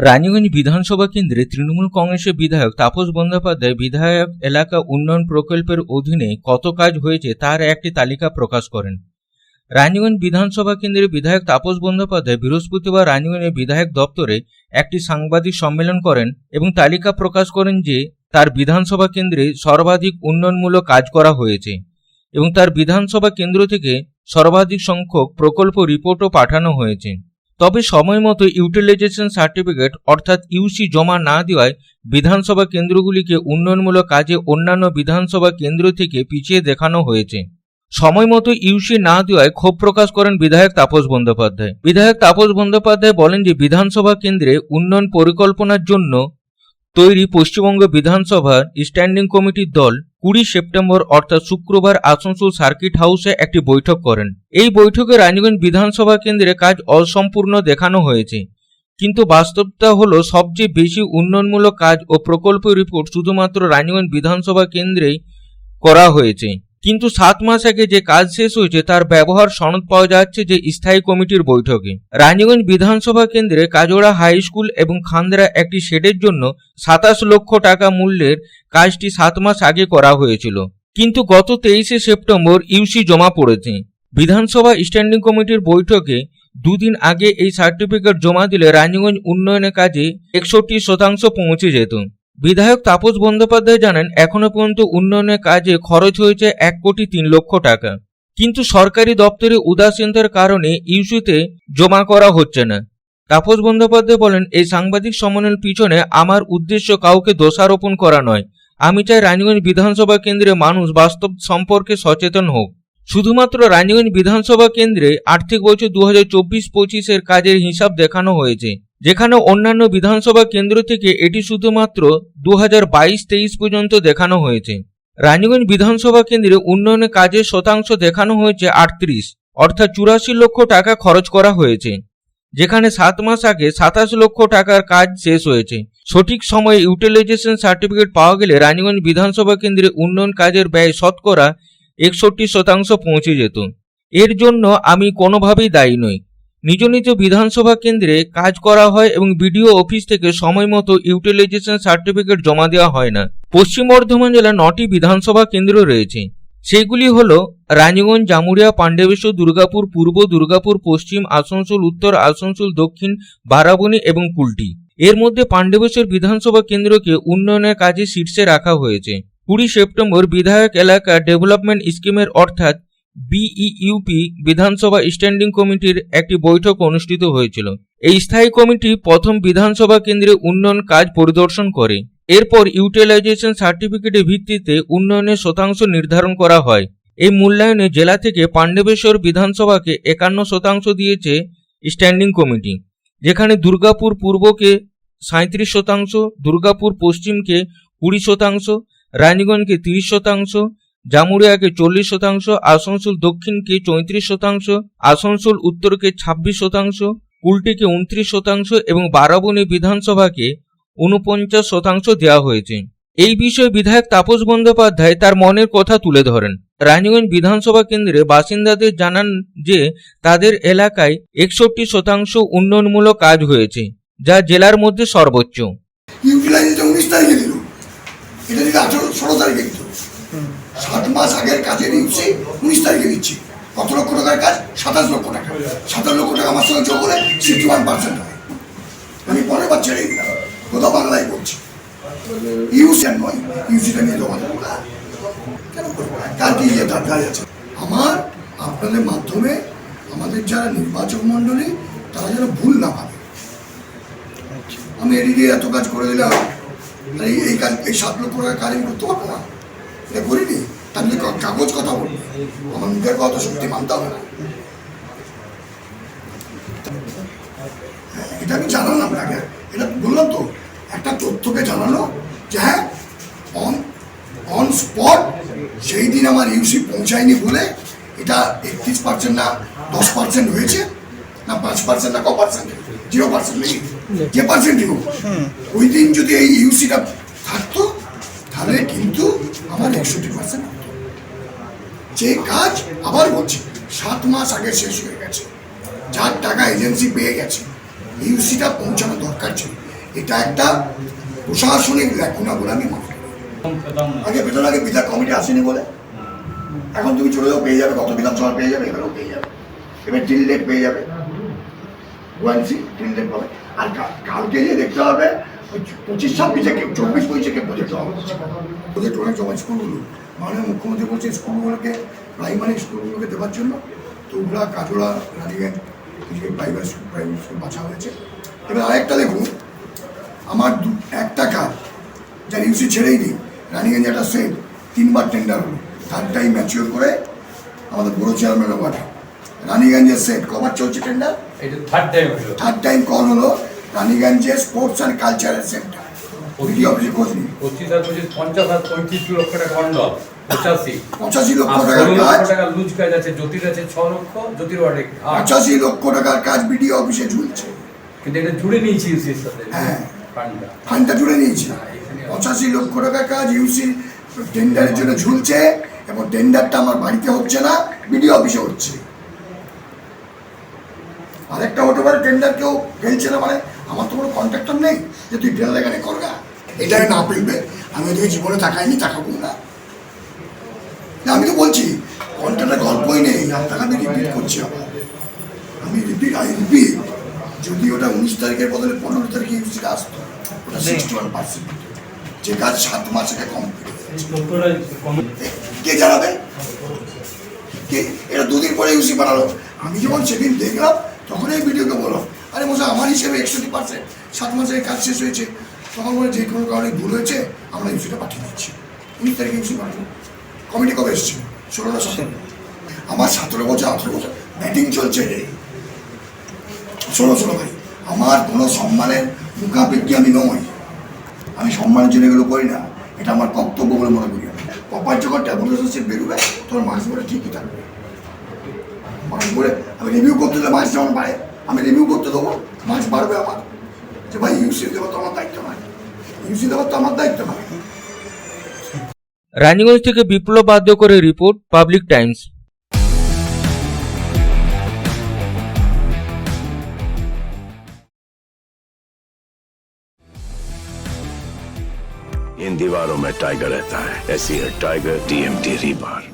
রানীগঞ্জ বিধানসভা কেন্দ্রে তৃণমূল কংগ্রেসের বিধায়ক তাপস বন্দ্যোপাধ্যায় বিধায়ক এলাকা উন্নয়ন প্রকল্পের অধীনে কত কাজ হয়েছে তার একটি তালিকা প্রকাশ করেন। রানীগঞ্জ বিধানসভা কেন্দ্রের বিধায়ক তাপস বন্দ্যোপাধ্যায় বৃহস্পতিবার রানীগঞ্জের বিধায়ক দপ্তরে একটি সাংবাদিক সম্মেলন করেন এবং তালিকা প্রকাশ করেন যে তার বিধানসভা কেন্দ্রে সর্বাধিক উন্নয়নমূলক কাজ করা হয়েছে এবং তার বিধানসভা কেন্দ্র থেকে সর্বাধিক সংখ্যক প্রকল্প রিপোর্টও পাঠানো হয়েছে। তবে সময় মতো ইউটিলাইজেশন সার্টিফিকেট অর্থাৎ ইউসি জমা না দেওয়ায় বিধানসভা কেন্দ্রগুলিকে উন্নয়নমূলক কাজে অন্যান্য বিধানসভা কেন্দ্র থেকে পিছিয়ে দেখানো হয়েছে। সময় মতো ইউসি না দেওয়ায় ক্ষোভ প্রকাশ করেন বিধায়ক তাপস বন্দ্যোপাধ্যায়। বিধায়ক তাপস বন্দ্যোপাধ্যায় বলেন যে বিধানসভা কেন্দ্রে উন্নয়ন পরিকল্পনার জন্য তৈরি পশ্চিমবঙ্গ বিধানসভার স্ট্যান্ডিং কমিটির দল কুড়ি সেপ্টেম্বর অর্থাৎ শুক্রবার আসানসোল সার্কিট হাউসে একটি বৈঠক করেন। এই বৈঠকে রানীগঞ্জ বিধানসভা কেন্দ্রে কাজ অসম্পূর্ণ দেখানো হয়েছে। কিন্তু বাস্তবতা হলো, সবচেয়ে বেশি উন্নয়নমূলক কাজ ও প্রকল্প রিপোর্ট শুধুমাত্র রানীগঞ্জ বিধানসভা কেন্দ্রেই করা হয়েছে। কিন্তু সাত মাস আগে যে কাজ শেষ হয়েছে, তার ব্যবহার সনদ পাওয়া যাচ্ছে যে স্থায়ী কমিটির বৈঠকে। রানীগঞ্জ বিধানসভা কেন্দ্রে কাজোড়া হাই স্কুল এবং খান্দরা একটি শেডের জন্য সাতাশ লক্ষ টাকা মূল্যের কাজটি সাত মাস আগে করা হয়েছিল। কিন্তু গত তেইশে সেপ্টেম্বর ইউসি জমা পড়েছে। বিধানসভা স্ট্যান্ডিং কমিটির বৈঠকে দুদিন আগে এই সার্টিফিকেট জমা দিলে রানীগঞ্জ উন্নয়নের কাজে একষট্টি শতাংশ পৌঁছে যেত। বিধায়ক তাপস বন্দ্যোপাধ্যায় জানান, এখনও পর্যন্ত উন্নয়নের কাজে খরচ হয়েছে এক কোটি তিন লক্ষ টাকা। কিন্তু সরকারি দপ্তরে উদাসীনতার কারণে ইস্যুতে জমা করা হচ্ছে না। তাপস বন্দ্যোপাধ্যায় বলেন, এই সাংবাদিক সম্মেলনের পিছনে আমার উদ্দেশ্য কাউকে দোষারোপণ করা নয়। আমি চাই রানীগঞ্জ বিধানসভা কেন্দ্রে মানুষ বাস্তব সম্পর্কে সচেতন হোক। শুধুমাত্র রানীগঞ্জ বিধানসভা কেন্দ্রে আর্থিক বছর দু হাজার চব্বিশ পঁচিশের কাজের হিসাব দেখানো হয়েছে। যেখানে অন্যান্য বিধানসভা কেন্দ্র থেকে এটি শুধুমাত্র দু হাজার বাইশ তেইশ পর্যন্ত দেখানো হয়েছে। রানীগঞ্জ বিধানসভা কেন্দ্রে উন্নয়নের কাজের শতাংশ দেখানো হয়েছে আটত্রিশ, অর্থাৎ চুরাশি লক্ষ টাকা খরচ করা হয়েছে। যেখানে সাত মাস আগে সাতাশ লক্ষ টাকার কাজ শেষ হয়েছে। সঠিক সময়ে ইউটিলাইজেশন সার্টিফিকেট পাওয়া গেলে রানীগঞ্জ বিধানসভা কেন্দ্রে উন্নয়ন কাজের ব্যয় শতকরা একষট্টি শতাংশ পৌঁছে যেত। এর জন্য আমি কোনোভাবেই দায়ী নই। নিজ নিজ বিধানসভা কেন্দ্রে কাজ করা হয় এবং বিডিও অফিস থেকে সময় মতো ইউটিলাইজেশন সার্টিফিকেট জমা দেওয়া হয় না। পশ্চিম বর্ধমান জেলার নটি বিধানসভা কেন্দ্র রয়েছে। সেগুলি হল রানীগঞ্জ জামুরিয়া পাণ্ডবেশ্বর, দুর্গাপুর, পূর্ব দুর্গাপুর, পশ্চিম আসানসোল, উত্তর আসানসোল, দক্ষিণ বারাবণী এবং কুলটি। এর মধ্যে পাণ্ডবেশ্বর বিধানসভা কেন্দ্রকে উন্নয়নের কাজে শীর্ষে রাখা হয়েছে। কুড়ি সেপ্টেম্বর বিধায়ক এলাকা ডেভেলপমেন্ট স্কিমের অর্থাৎ বিইইউপি বিধানসভা স্ট্যান্ডিং কমিটির একটি বৈঠক অনুষ্ঠিত হয়েছিল। এই স্থায়ী কমিটি প্রথম বিধানসভা কেন্দ্রে উন্নয়ন কাজ পরিদর্শন করে। এরপর ইউটিলাইজেশন সার্টিফিকেটের ভিত্তিতে উন্নয়নের শতাংশ নির্ধারণ করা হয়। এই মূল্যায়নে জেলা থেকে পাণ্ডবেশ্বর বিধানসভাকে একান্ন শতাংশ দিয়েছে স্ট্যান্ডিং কমিটি যেখানে দুর্গাপুর পূর্বকে সাঁত্রিশ শতাংশ, দুর্গাপুর পশ্চিমকে কুড়ি শতাংশ রানীগঞ্জকে তিরিশ শতাংশ জামুরিয়াকে চল্লিশ শতাংশ, আসানসোল দক্ষিণকে চৌত্রিশ শতাংশ, আসানসোল উত্তরকে ছাব্বিশ শতাংশ কুলটিকে উনত্রিশ শতাংশ এবং বারাবণী বিধানসভাকে উনপঞ্চাশ শতাংশ দেওয়া হয়েছে। এই বিষয়ে বিধায়ক তাপস বন্দ্যোপাধ্যায় তার মনের কথা তুলে ধরেন। রানীগঞ্জ বিধানসভা কেন্দ্রে বাসিন্দাদের জানান যে, তাদের এলাকায় একষট্টি শতাংশ উন্নয়নমূলক কাজ হয়েছে, যা জেলার মধ্যে সর্বোচ্চ। এটা দিকে আঠেরো, ষোলো তারিখে সাত মাস আগের কাজের ইউসি উনিশ তারিখে দিচ্ছি। কত লক্ষ টাকার কাজ? সাতাশ লক্ষ টাকা। সাতাশ লক্ষ টাকা আমার সঙ্গে যোগ করে সিক্সটি ওয়ান পার্সেন্ট হয় আমি পরের ছেড়ে দিলাম। কোথাও বাংলায় করছি ইউসি আর নয়, ইউসিটা নিয়ে জমা দেবো না কেন করব কার কি ইয়ে তার কাজ আছে? আমার, আপনাদের মাধ্যমে আমাদের যারা নির্বাচক মণ্ডলী, তারা যেন ভুল না ভাবে। আমি এটি দিয়ে এত কাজ করে দিলাম। এই কাজ, এই সাত লক্ষ টাকা কাজ করতে পারব না। এটা করিনি। কা- কাগজ কথা বলব। আমার মুখের কথা সত্যি মানতে হবে না। হ্যাঁ, এটা আমি জানালাম আপনাকে। এটা বললাম তো একটা তথ্যকে জানালো যে হ্যাঁ অন অন স্পট সেই দিন আমার ইউসি পৌঁছায়নি বলে এটা একত্রিশ পার্সেন্ট না দশ পার্সেন্ট হয়েছে না পাঁচ পার্সেন্ট না ক পার্সেন্ট জিরো পার্সেন্ট নেই। যে পার্সেন্টই হোক ওই দিন যদি এই ইউসিটা যে কাজ আবার বলছি সাত মাস আগে শেষ হয়ে গেছে। যার টাকা এজেন্সি পেয়ে গেছে। ইউসিটা পৌঁছানো দরকার ছিল। এটা একটা প্রশাসনিক ল্যাকুনা বলে আমি মনে আগে ভেতর আগে বিধায়ক কমিটি আসেনি বলে। এখন তুমি চলে যাও পেয়ে যাবে। কত বিধানসভা পেয়ে যাবে, এবারেও পেয়ে যাবে। এবার টিল ডেট পেয়ে যাবে। ওয়ানসি টিল ডেট পাবে। আর কালকে যে দেখতে হবে পঁচিশ ছাব্বিশে কেউ চব্বিশ পঁচিশে প্রজেক্ট জমা অনেক জমা স্কুলগুলো মাননীয় মুখ্যমন্ত্রী বলছে স্কুলগুলোকে প্রাইমারি স্কুলগুলোকে দেওয়ার জন্য তো উগড়া কাটোড়া Raniganj private school private school বাছা হয়েছে। এবার আরেকটা দেখুন আমার দু একটা কাজ যার ইউসি ছেড়েই দিই রানীগঞ্জে একটা সেট তিনবার টেন্ডার হলো থার্ড টাইম ম্যাচিওর করে আমাদের বড় চেয়ারম্যানও পাঠা রানীগঞ্জের সেট কবার চলছে টেন্ডার এটা third time third time call হলো রানীগঞ্জের স্পোর্টস অ্যান্ড কালচারাল সেন্টার। ওইটি অফিসে খোঁজ নিই পঁচিশ আর পঁচিশ পঞ্চাশ আর পঁয়ত্রিশ লক্ষ টাকা মন্ডল পঁচাশি। পঁচাশি লক্ষ টাকার কাজ। টাকা লুজ কাজ আছে জ্যোতির আছে ছ লক্ষ জ্যোতির ওয়ার্ডে পঁচাশি লক্ষ টাকার কাজ অফিসে ঝুলছে। কিন্তু এটা জুড়ে নিয়েছি ইউসির সাথে। হ্যাঁ। ফান্ডটা। ফান্ডটা জুড়ে নিয়েছি। পঁচাশি লক্ষ টাকার কাজ ইউসি টেন্ডারের জন্য ঝুলছে এবং টেন্ডারটা আমার বাড়িতে হচ্ছে না বিডিও অফিসে হচ্ছে। আরেকটা হতে পারে টেন্ডার কেউ ফেলছে না মানে আমার তো কোনো কন্ট্রাক্টর নেই যে তুই টেন্ডার এখানে করগা। এটাই না ফেলবে আমি ওদিকে জীবনে তাকাইনি তাকাবো না। না আমি তো বলছি কন্ট্রাক্টের গল্পই নেই আপনাকে আমি রিপিট করছি আবার। আমি রিপিট আই রিপিট যদি ওটা উনিশ তারিখের বদলে পনেরো তারিখে ইউসিটা আসতো ওটা সিক্সটি ওয়ান পার্সেন্ট যে কাজ সাত মাস কমপ্লিট কে জানাবে? কে? এটা দুদিন পরে ইউসি বানালো। আমি যখন সেদিন দেখলাম তখন এই ভিডিওকে বললাম আরে মশা আমার হিসেবে একষট্টি পার্সেন্ট সাত মাসের কাজ শেষ হয়েছে। তখন বলে যে কোনো কারণে ভুল হয়েছে, আমরা ইউসিটা পাঠিয়ে দিচ্ছি। উনিশ তারিখে ইউসি পাঠাবো। কমিটি কবে এসেছিল ষোলো না সতেরো? আমার সতেরো বছর, আঠেরো বছর ব্যাটিং চলছে ষোলো শোনো ভাই, আমার কোনো সম্মানের মুখাপেক্ষি আমি নই। আমি সম্মানের জন্য এগুলো করি না। এটা আমার কর্তব্য বলে মনে করি কপার যখন ট্যাবলেট বেরোবে তোমার মাস বলে ঠিকই থাকবে। মাস বলে আমি রিভিউ করতে মাস যেমন বাড়ে আমি রিভিউ করতে দেবো মাস বাড়বে আমার যে ভাই ইউসি দেওয়া তো আমার দায়িত্ব নয় ইউসি দেওয়া তো আমার দায়িত্ব নয় রানীগঞ্জ থেকে বিপ্লব বাধ্য করে রিপোর্ট পাবলিক টাইমস इन दीवारों में टाइगर रहता है ऐसी है टाइगर टीएमटी रीबार